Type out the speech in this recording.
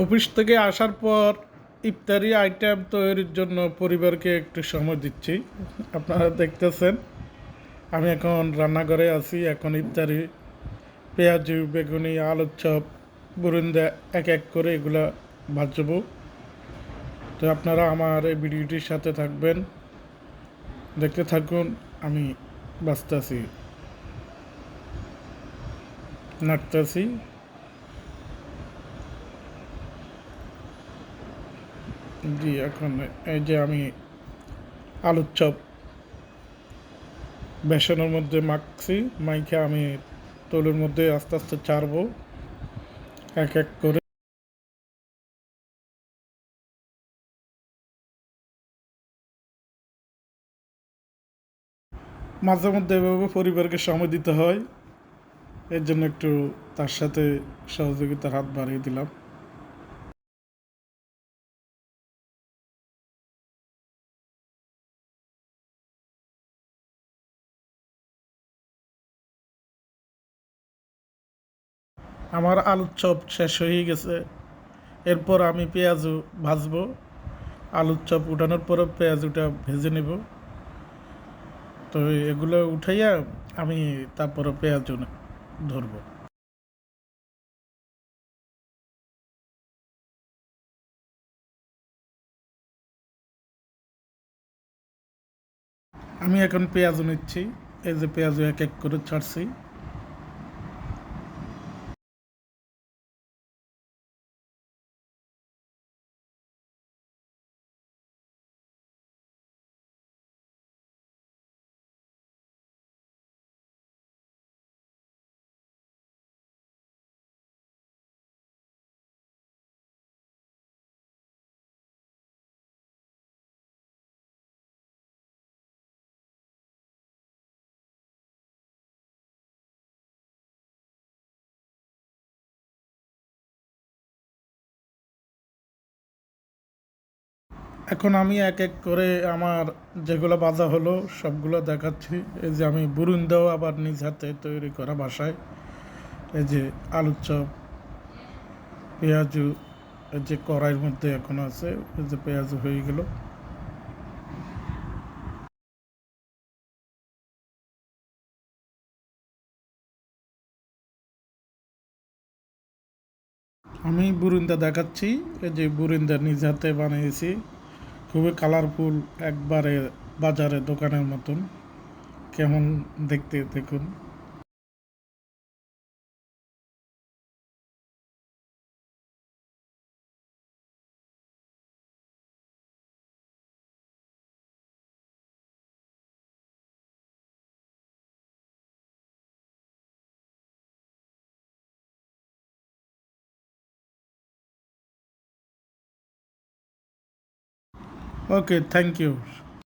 Office থেকে আসার পর ইফতারি আইটেম তৈরির জন্য পরিবারকে একটু সময় দিচ্ছি। আপনারা দেখতেছেন, আমি এখন রান্নাঘরে আছি। এখন ইফতারি, পেঁয়াজু, বেগুনি, আলুর চপ, বুরুন্দা, এক এক করে এগুলা ভাজবো। তো আপনারা আমার এই ভিডিওটির সাথে থাকবেন। দেখতে থাকুন, আমি বাঁচতেছি নাড়তেছি জি, এখন এই যে আমি আলুর চপ বেসনের মধ্যে মাখছি, মাইখে আমি তৈলের মধ্যে আস্তে আস্তে চারবো এক এক করে। মাঝে মধ্যে এভাবে পরিবারকে সময় দিতে হয়, এর জন্য একটু তার সাথে সহযোগিতার হাত বাড়িয়ে দিলাম। আমার আলুর চপ শেষ হয়ে গেছে। এরপর আমি পেঁয়াজও ভাজবো। আলুর চপ উঠানোর পরে পেঁয়াজুটা ভেজে নেব। তো এগুলো উঠাইয়া আমি তারপরে পেঁয়াজ ধরবো। আমি এখন পেঁয়াজ নিচ্ছি। এই যে পেঁয়াজ এক এক করে ছাড়ছি। এখন আমি এক এক করে আমার যেগুলো বাজা হলো, সবগুলো দেখাচ্ছি। এই যে আমি বুরুন্দাও আবার নিজ হাতে তৈরি করা বাসায়। এই যে আলুর চপ, পেঁয়াজু, এই যে কড়াইয়ের মধ্যে এখন আছে, এই যে পেঁয়াজু হয়ে গেল। আমি বুরিন্দা দেখাচ্ছি, এই যে বুরিন্দা নিজ হাতে বানিয়েছি। খুবই কালারফুল একবারে বাজারে দোকানের মতন। কেমন দেখতে দেখুন। okay thank you.